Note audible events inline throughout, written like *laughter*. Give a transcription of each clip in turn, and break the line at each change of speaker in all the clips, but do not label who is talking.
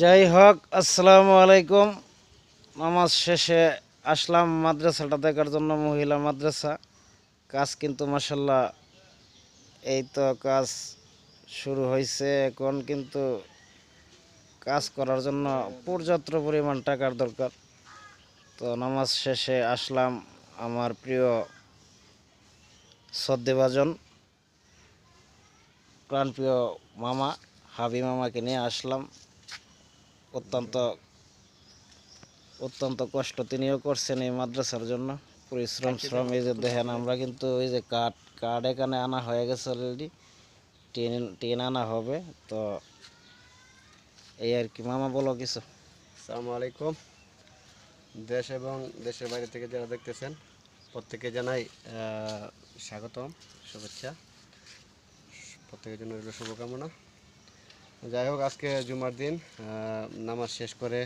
যাই হোক, আসসালামু আলাইকুম। নামাজ শেষে আসলাম মাদ্রাসাটা দেখার জন্য, মহিলা মাদ্রাসা। কাজ কিন্তু মাসাল্লাহ এই তো কাজ শুরু হয়েছে এখন, কিন্তু কাজ করার জন্য পর্যাপ্ত পরিমাণ টাকার দরকার। তো নামাজ শেষে আসলাম আমার প্রিয় সদ্দেবাজন প্রাণপ্রিয় মামা, হাবি মামাকে নিয়ে আসলাম। অত্যন্ত অত্যন্ত কষ্ট তিনিও করছেন এই মাদ্রাসার জন্য। পরিশ্রম শ্রম এই যে দেখেন আমরা কিন্তু ওই যে কাঠ কাঠ এখানে আনা হয়ে গেছে অলরেডি টিন টিন আনা হবে তো এই আর কি। মামা বলো কিছু।
আসসালামু আলাইকুম। দেশ এবং দেশের বাইরে থেকে যারা দেখতেছেন প্রত্যেকে জানাই স্বাগতম শুভেচ্ছা। প্রত্যেকের জন্য রইল শুভকামনা। যাই হোক, আজকে জুমার দিন নামাজ শেষ করে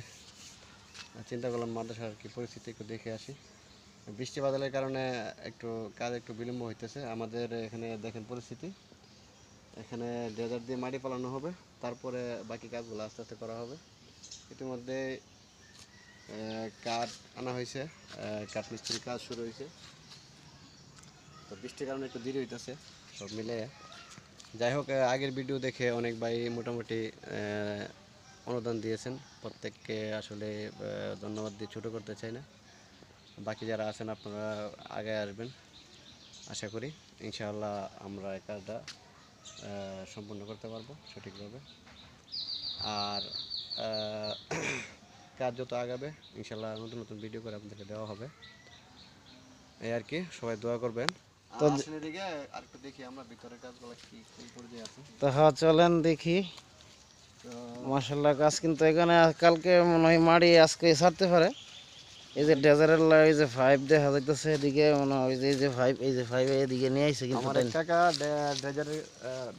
চিন্তা করলাম মাদ্রাসার কি পরিস্থিতি একটু দেখে আসি। বৃষ্টি বাদলের কারণে একটু কাজ একটু বিলম্ব হইতেছে। আমাদের এখানে দেখেন পরিস্থিতি। এখানে ডেজার্ট দিয়ে মাটি পালানো হবে, তারপরে বাকি কাজগুলো আস্তে আস্তে করা হবে। ইতিমধ্যে কাঠ আনা হয়েছে কাঠ মিস্ত্রির কাজ শুরু হয়েছে। তো বৃষ্টির কারণে একটু দেরি হইতেছে, সব মিলে যাই হোক আগের ভিডিও দেখে অনেক ভাই মোটামুটি অনুদান দিয়েছেন। প্রত্যেককে আসলে ধন্যবাদ দিয়ে ছোটো করতে চাই না। বাকি যারা আছেন, আপনারা আগে আসবেন। আশা করি, ইনশাআল্লাহ আমরা এই কাজটা সম্পূর্ণ করতে পারব সঠিকভাবে। আর *clears throat* কাজ যত আগাবে ইনশাল্লাহ নতুন নতুন ভিডিও করে আপনাদেরকে দেওয়া হবে। এই আর কি, সবাই দোয়া করবেন। তো আসলে দিকে আর একটু দেখি আমরা ভিতরের কাজগুলো কি কোন পর্যায়ে আছে।
তো হ্যাঁ চলেন দেখি। মাসাল্লাহ কাজ কিন্তু এখানে কালকে মনে হয় মাড়ি আজকে ছাড়তে পারে। এই যে ডেজারের এই যে ফাইভ দেখা যাইতেছে এদিকে মনে হয় যে এই যে ফাইভ এই যে ফাইভ এদিকে নিয়ে আইছে কিন্তু
আমার এক কাকা ড্রেজারের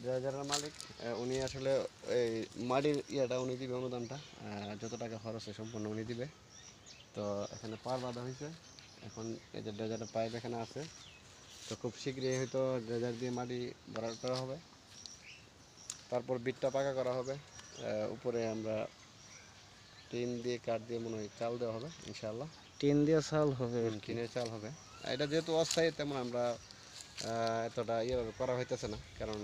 ড্রেজারের মালিক উনি আসলে এই মাটির ইয়েটা উনি দিবে অনুদানটা যত টাকা খরচ হয় সম্পূর্ণ উনি দিবে। তো এখানে পার বাঁধা হয়েছে এখন এই যে ড্রেজারের পাইপ এখানে আছে। তো খুব শীঘ্রই হয়তো ড্রেজার দিয়ে মাটি ভরাট করা হবে। তারপর বিটটা পাকা করা হবে। উপরে আমরা টিন দিয়ে কাঠ দিয়ে মনে হয় চাল দেওয়া হবে ইনশাআল্লাহ।
টিন দিয়ে চাল হবে।
কিনে চাল হবে। এটা যেহেতু অস্থায়ী তেমন আমরা এতটা ইয়েভাবে করা হইতেছে না। কারণ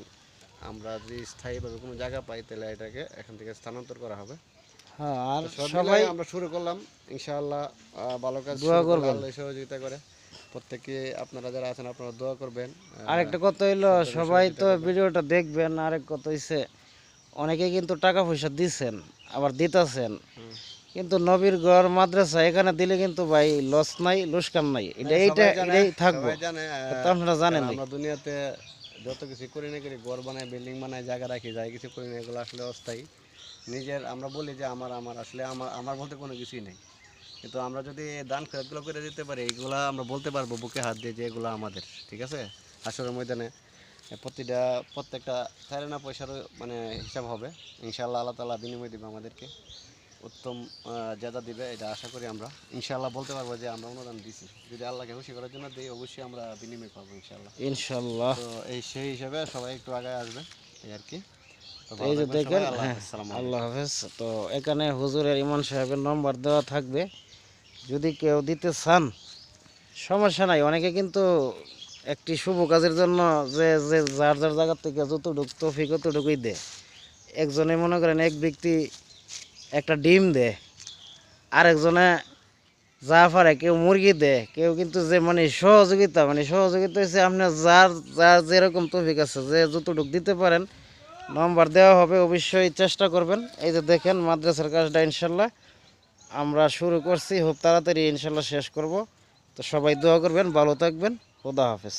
আমরা যদি স্থায়ীভাবে কোনো জায়গা পাই তাহলে এটাকে এখান থেকে স্থানান্তর করা হবে।
হ্যাঁ আর সবাই
আমরা শুরু করলাম। ইনশাআল্লাহ ভালো কাজ সহযোগিতা করে। প্রত্যেকে আপনারা যারা আছেন আপনারা দোয়া করবেন।
আরেকটা কথা হইল সবাই তো ভিডিওটা দেখবেন আরেক কথা হইছে অনেকে কিন্তু টাকা পয়সা দিছেন আবার দিতেছেন। কিন্তু নবীর ঘর মাদ্রাসা এখানে দিলে কিন্তু ভাই লস নাই লোসকান নাই। এটা
সবাই
এইটা এটাই থাকব। আপনারা জানেন
আমরা দুনিয়াতে যত কিছু করি না করি ঘর বানাই বিল্ডিং বানাই জায়গা রাখি যাই কিছু করি না এগুলো আসলে অস্থায়ী। নিজের আমরা বলি যে আমার আমার আসলে আমার আমার বলতে কোনো কিছুই নেই। কিন্তু আমরা যদি দান খরচগুলো করে দিতে পারি এগুলো আমরা বলতে পারব বুকে হাত দিয়ে যে এগুলো আমাদের ঠিক আছে? আসরের ময়দানে প্রতিটা প্রত্যেকটা না পয়সারও মানে হিসাব হবে। ইনশাআল্লাহ আল্লাহ তালা বিনিময় দিবে আমাদেরকে। উত্তম জাদা দিবে এটা আশা করি আমরা। ইনশাআল্লাহ বলতে পারব যে আমরা অনুদান দিছি। যদি আল্লাহকে খুশি করার জন্য দিই অবশ্যই আমরা বিনিময় পাবো ইনশাআল্লাহ।
ইনশাল্লাহ
তো এই সেই হিসাবে সবাই একটু আগে আসবে এই আর কি।
এই যে দেখেন হ্যাঁ, আল্লাহ হাফেজ। তো এখানে হুজুরের ইমান সাহেবের নম্বর দেওয়া থাকবে। যদি কেউ দিতে চান, সমস্যা নাই। অনেকে কিন্তু একটি শুভ কাজের জন্য যে যে যার যার জায়গার থেকে যতটুক তফিক ততটুকুই দেয়। একজনে মনে করেন এক ব্যক্তি একটা ডিম দেয়, আরেকজনে যা পারে কেউ মুরগি দেয়, কেউ কিন্তু যে মানে সহযোগিতা মানে সহযোগিতা হচ্ছে আপনার যার যার যেরকম তফিক আছে, যে যতটুক দিতে পারেন, নম্বর দেওয়া হবে, অবশ্যই চেষ্টা করবেন। এই যে দেখেন, মাদ্রাসার কাজটা ইনশাল্লাহ আমরা শুরু করছি। খুব তাড়াতাড়ি ইনশাল্লাহ শেষ করব। তো সবাই দোয়া করবেন, ভালো থাকবেন। খোদা হাফেজ।